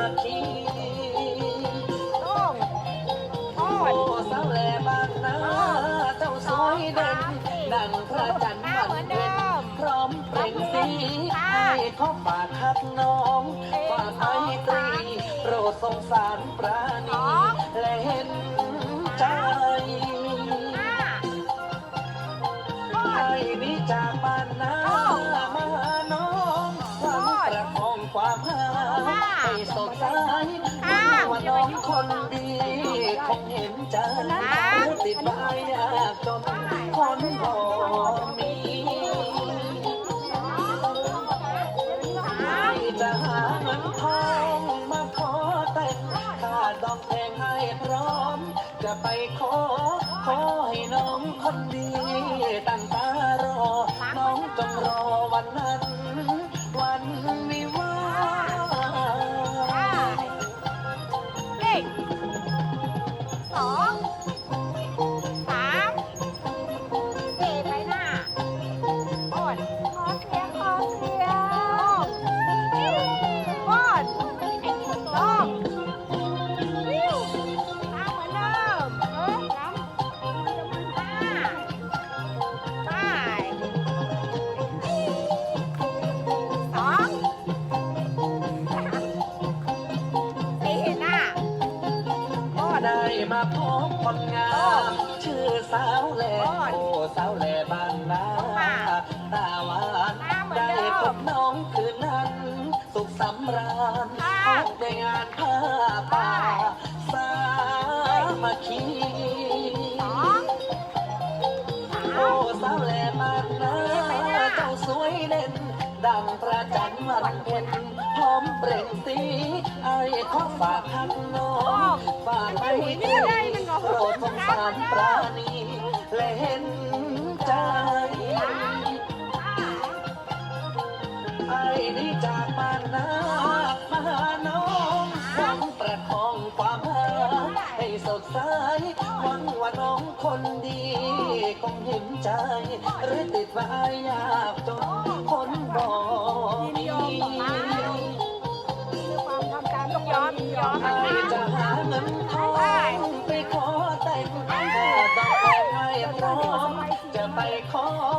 นาคีต้องทอโอ้ดสาวแหล่บางนาเจ้าสวยเด่นดังพระจันทร์วันเหมือนพร้อมเปล่งสีให้ขอฝากคักน้องฝากไมตรีโปรดสงสารปราณีและเห็นใจห้าไอ้นี่จากบ้านนามาหน้องหวังประคองความหา ให้สดใสว่าน้องคนดีคงเห็นใจติดใบยากจนคนพอมีจะหาเงินทองมาขอแต่งค่าดอกแพงให้พร้อม จะไปขอ ขอให้น้องคนดีตั้งตาร มาพบคนงามชื่อสาวแหล่โอ้สาวแหล่บ้านนาตาหวานได้พบน้องคืนนั้น สุขสำราญพบในงานผ้าป่าสามัคคีโอ้สาวแหล่บ้านนาเจ้าสวยเด่นดังประจันวันเพ็ญพร้อมเปล่งสี ไอ้ขอฝากทักน้องฝากไปตรีโปรดสงสารปราณีและเห็นใจไอ้นี่จากบ้านนามาหาน้องหวังประคองความหาให้สดใสหวังว่าน้องคนดีคงเห็นใจ หรือติดว่ายากจนคนบ่มี จะไปขอ